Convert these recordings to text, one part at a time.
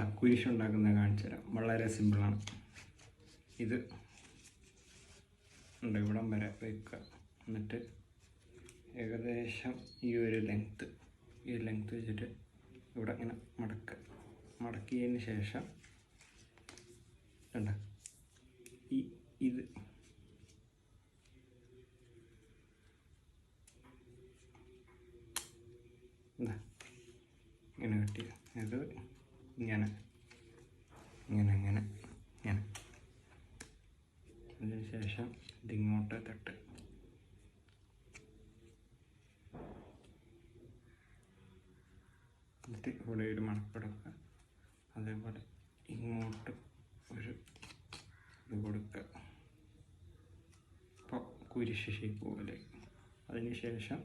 എന്താ ഉണ്ടാക്കുന്ന കാണിച്ചു തരാം. വളരെ സിമ്പിളാണ് ഇത് ഉണ്ട് ഇവിടം വരെ വെക്കുക. എന്നിട്ട് ഏകദേശം ഈ ഒരു ലെങ്ത്ത് ഈ ലെങ്ത്ത് വെച്ചിട്ട് ഇവിടെ ഇങ്ങനെ മടക്കുക. മടക്കിയതിന് ശേഷം ഉണ്ട് ഈ ഇത് ഇങ്ങനെ കെട്ടി ഇത് ഇങ്ങനെ. ഇങ്ങനെ ഇങ്ങനെ ഇങ്ങനെ. അതിന് ശേഷം ഇതിങ്ങോട്ട് തട്ട്. എന്നിട്ട് ഇവിടെ ഒരു മണക്കെടുക്കുക അതേപോലെ ഇങ്ങോട്ട് ഒരു ഇത് കൊടുക്കുക. അപ്പോൾ കുരിശ് ഷേപ്പ് അതിന് ശേഷം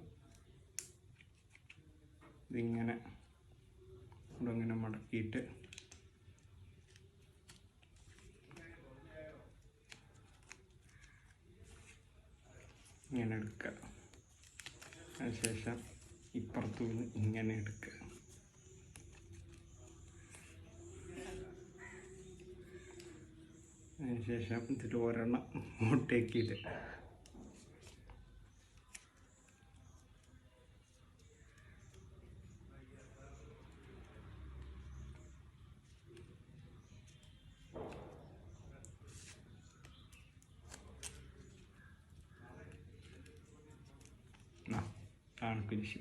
ഇതിങ്ങനെ ഇങ്ങനെ മടക്കിയിട്ട് ഇങ്ങനെ എടുക്കുക. അതിനുശേഷം ഇപ്പുറത്തു നിന്ന് ഇങ്ങനെ എടുക്കുക. അതിനുശേഷം ഇതിൽ ഒരെണ്ണം മുട്ടേക്കിയിട്ട് ആണ് കുരിശ്